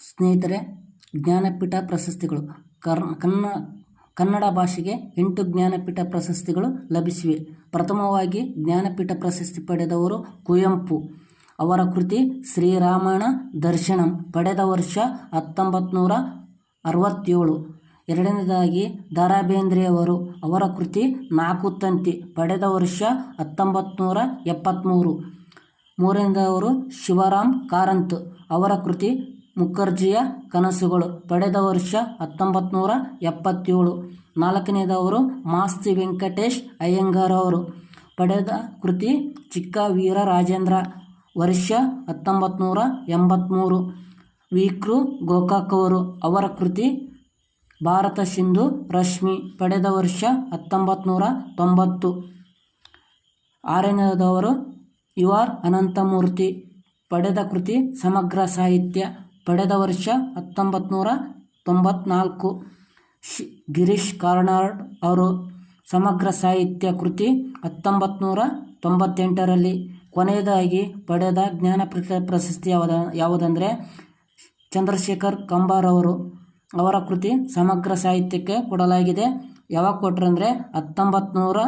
ಸ್ನೇಹಿತರೆ, ಜ್ಞಾನಪೀಠ ಪ್ರಶಸ್ತಿಗಳು. ಕರ್ ಕನ್ನ, ಕನ್ನಡ ಭಾಷೆಗೆ ಎಂಟು ಜ್ಞಾನಪೀಠ ಪ್ರಶಸ್ತಿಗಳು ಲಭಿಸಿವೆ. ಪ್ರಥಮವಾಗಿ ಜ್ಞಾನಪೀಠ ಪ್ರಶಸ್ತಿ ಪಡೆದವರು ಕುವೆಂಪು. ಅವರ ಕೃತಿ ಶ್ರೀರಾಮಾಯಣ ದರ್ಶನಂ ಪಡೆದ ವರ್ಷ ಹತ್ತೊಂಬತ್ತು ನೂರ ಅರವತ್ತೇಳು. ಎರಡನೇದಾಗಿ ದ ಬೇಂದ್ರೆಯವರು ಅವರ ಕೃತಿ ನಾಲ್ಕು ತಂತಿ ಪಡೆದ ವರ್ಷ ಹತ್ತೊಂಬತ್ತು ನೂರ ಎಪ್ಪತ್ತ್ಮೂರು ಮೂರನೇದವರು ಶಿವರಾಮ್ ಕಾರಂತ್. ಅವರ ಕೃತಿ ಮುಖರ್ಜಿಯ ಕನಸುಗಳು. ಪಡೆದ ವರ್ಷ ಹತ್ತೊಂಬತ್ತು ನೂರ ಎಪ್ಪತ್ತೇಳು. ನಾಲ್ಕನೇದವರು ಮಾಸ್ತಿ ವೆಂಕಟೇಶ್ ಅಯ್ಯಂಗಾರ್ ಅವರು ಪಡೆದ ಕೃತಿ ಚಿಕ್ಕ ವೀರ ರಾಜೇಂದ್ರ. ವರ್ಷ ಹತ್ತೊಂಬತ್ತು ನೂರ ಎಂಬತ್ತ್ಮೂರು ವಿ ಗೋಕಾಕ್ ಅವರು. ಅವರ ಕೃತಿ ಭಾರತ ಸಿಂಧು ರಶ್ಮಿ. ಪಡೆದ ವರ್ಷ ಹತ್ತೊಂಬತ್ತು ನೂರ ತೊಂಬತ್ತು. ಆರನೇದವರು ಯು ಆರ್ ಅನಂತಮೂರ್ತಿ. ಪಡೆದ ಕೃತಿ ಸಮಗ್ರ ಸಾಹಿತ್ಯ. ಪಡೆದ ವರ್ಷ ಹತ್ತೊಂಬತ್ತು ನೂರ ತೊಂಬತ್ನಾಲ್ಕು. ಶಿ, ಗಿರೀಶ್ ಕಾರ್ನಾಡ್ ಅವರು ಸಮಗ್ರ ಸಾಹಿತ್ಯ ಕೃತಿ ಹತ್ತೊಂಬತ್ತು ನೂರ ತೊಂಬತ್ತೆಂಟರಲ್ಲಿ ಕೊನೆಯದಾಗಿ ಪಡೆದ ಜ್ಞಾನಪೀಠ ಪ್ರಶಸ್ತಿ ಯಾವುದ, ಯಾವುದಂದರೆ ಚಂದ್ರಶೇಖರ್ ಕಂಬಾರ್ ಅವರು ಅವರ ಕೃತಿ ಸಮಗ್ರ ಸಾಹಿತ್ಯಕ್ಕೆ ಕೊಡಲಾಗಿದೆ. ಯಾವಾಗ ಕೊಟ್ರಂದರೆ ಹತ್ತೊಂಬತ್ತು ನೂರ